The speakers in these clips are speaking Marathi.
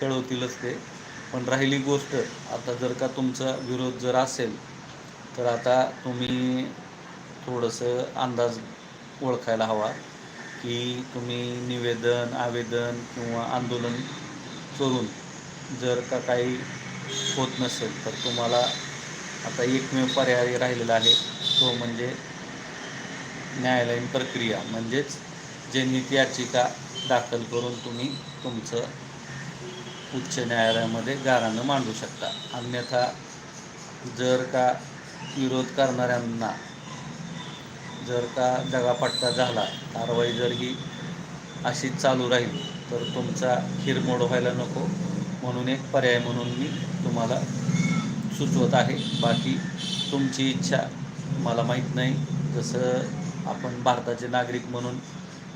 कळवतीलच ते. पण राहिली गोष्ट आता जर का तुमचा विरोध जर असेल तर आता तुम्ही थोडंसं अंदाज ओळखायला हवा की तुम्ही निवेदन आवेदन किंवा आंदोलन करून जर का काही होत नसेल तर तुम्हाला आता एकमेव पर्याय राहिलेला आहे. तो म्हणजे न्यायालयीन प्रक्रिया म्हणजेच जनहित याचिका दाखल करून तुम्ही तुमचं उच्च न्यायालयामध्ये गाऱ्हाणं मांडू शकता. अन्यथा जर का विरोध करणाऱ्यांना जर का दगापट्टा झाला कारवाई जर ही अशीच चालू राहील तर तुमचा हिरमोड व्हायला नको. म्हणून एक पर्याय म्हणून मी तुम्हाला सुचवत आहे. बाकी तुमची इच्छा मला माहीत नाही. जसं आपण भारताचे नागरिक म्हणून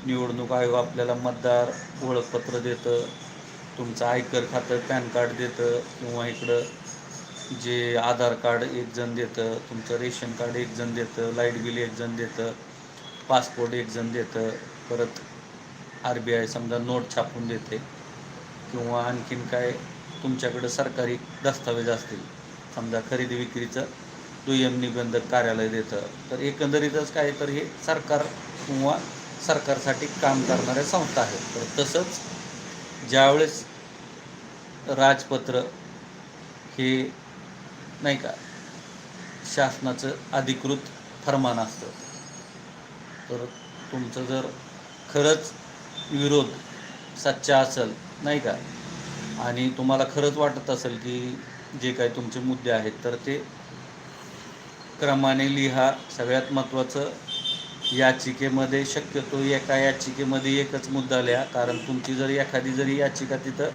निवडणूक आयोग आपल्याला मतदार ओळखपत्र देतं तुमचं आयकर खातं पॅन कार्ड देतं किंवा इकडं जे आधार कार्ड एक जण देतं तुमचं रेशन कार्ड एक जण देतं लाइट बिल एक जण देतं पासपोर्ट एक जण देतं परत आर बी आय समजा नोट छापून देते किंवा आणखीन काय तुमच्याकडं सरकारी दस्तावेज असतील. समजा खरेदी विक्रीचं दुय्यम निबंधक कार्यालय देतं. तर एकंदरीतच काय तर हे सरकार किंवा सरकारसाठी काम करणाऱ्या संस्था आहेत. तर तसंच ज्यावेळेस राजपत्र हे नाही का शासनाचं अधिकृत फरमान असतं तर तुमचं जर खरंच विरोध सच्चा असेल नाही का आणि तुम्हाला खरंच वाटत असेल की जे काही तुमचे मुद्दे आहेत तर ते क्रमाने लिहा. सगळ्यात महत्त्वाचं याचिकेमध्ये शक्यतो एका याचिकेमध्ये एकच मुद्दा लिहा कारण तुमची जर एखादी जरी याचिका तिथं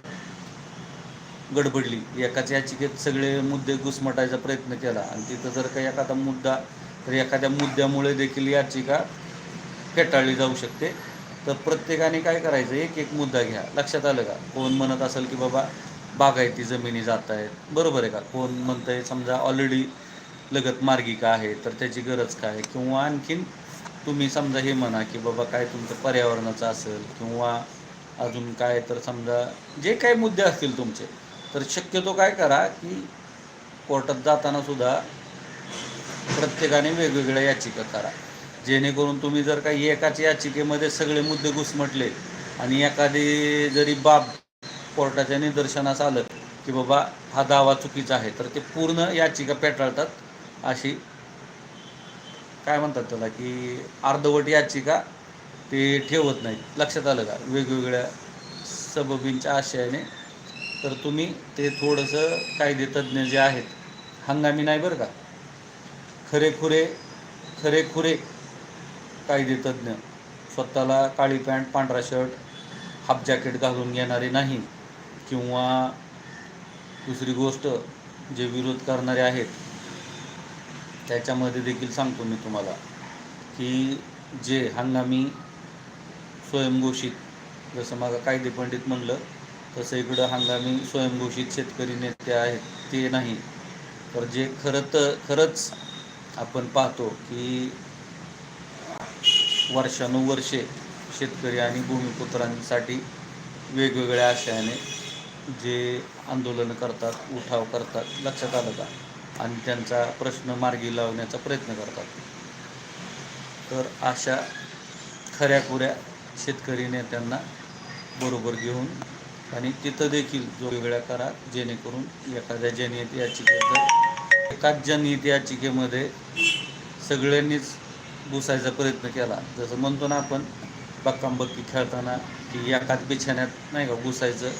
गडबडली एकाच याचिकेत सगळे मुद्दे घुसमटायचा प्रयत्न केला आणि तिथं जर काही एखादा मुद्दा तर एखाद्या मुद्द्यामुळे देखील याचिका फेटाळली जाऊ शकते. तर प्रत्येकाने काय करायचं? एक एक मुद्दा घ्या. लक्षात आलं का? कोण म्हणत असेल की बाबा बागायती जमिनी जात आहेत बरोबर आहे का? कोण म्हणतं आहे समजा ऑलरेडी लगत मार्गिका आहे तर त्याची गरज काय? किंवा आणखीन तुम्ही समजा हे म्हणा की बाबा काय तुमचं पर्यावरणाचं असेल किंवा अजून काय तर समजा जे काही मुद्दे असतील तुमचे तर शक्यतो काय करा की कोर्टात जाताना सुद्धा प्रत्येकाने वेगवेगळ्या याचिका करा. जेणेकरून तुम्ही जर काही एकाच याचिकेमध्ये सगळे मुद्दे घुसमटले आणि एखादी जरी बाब कोर्टाच्या निदर्शनास आलं की बाबा हा दावा चुकीचा आहे तर ते पूर्ण याचिका पेटाळतात अशी काय म्हणतात त्याला की अर्धवट याचिका ते ठेवत नाहीत. लक्षात आलं का? वेगवेगळ्या सबबींच्या आशयाने. तर तुम्ही ते थोडंसं कायदेतज्ञ जे आहेत हंगामी नाही बरं का? खरेखुरे खरेखुरे कायदेतज्ञ स्वतःला काळी पॅन्ट पांढरा शर्ट हाफ जॅकेट घालून घेणारे नाही. किंवा दुसरी गोष्ट जे विरोध करणारे आहेत त्याच्यामध्ये देखील सांगतो मी तुम्हाला की जे हंगामी स्वयंघोषित जसं माझा कायदे पंडित म्हणलं तसं इकडं हंगामी स्वयंघोषित शेतकरी नेते आहेत ते नाही. तर जे खरं तर खरंच आपण पाहतो की वर्षानुवर्षे शेतकरी आणि भूमिपुत्रांसाठी वेगवेगळ्या आशयाने जे आंदोलनं करतात उठाव करतात लक्षात आलं का? आणि त्यांचा प्रश्न मार्गी लावण्याचा प्रयत्न करतात. तर अशा खऱ्याखुऱ्या शेतकरी नेत्यांना बरोबर घेऊन आणि तिथं देखील जो वेगळ्या करा जेणेकरून एखाद्या जनहित याचिकेचं एकाच जनहित याचिकेमध्ये सगळ्यांनीच घुसायचा प्रयत्न केला. जसं म्हणतो ना आपण बक्कांबक्की खेळताना की एकाच बिछाण्यात नाही का घुसायचं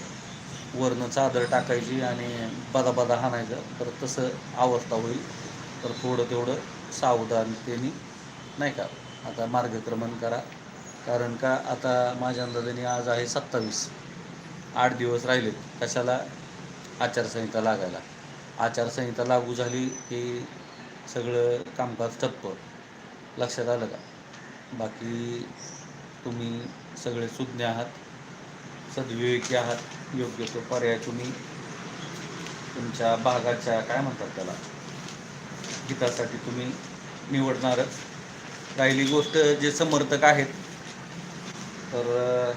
वरनं चादर टाकायची आणि बदा बदा हाणायचं. तर तसं अवस्था होईल. तर थोडं तेवढं सावधानतेने नाही का? आता मार्गक्रमण करा. कारण का आता माझ्या अंदाजाने आज आहे सत्तावीस. आठ दिवस राहिलेत कशाला? आचारसंहिता लागायला. आचारसंहिता लागू झाली की सगळं कामकाज ठप्प. लक्षात आलं का? बाकी तुम्ही सगळे सुज्ञ आहात. सद्विवेकी आहात. योग्य तो पर्याय तुम्ही तुमच्या भागाच्या काय म्हणतात त्याला? हितासाठी तुम्ही निवडणारच. राहिली गोष्ट जे समर्थक आहेत तर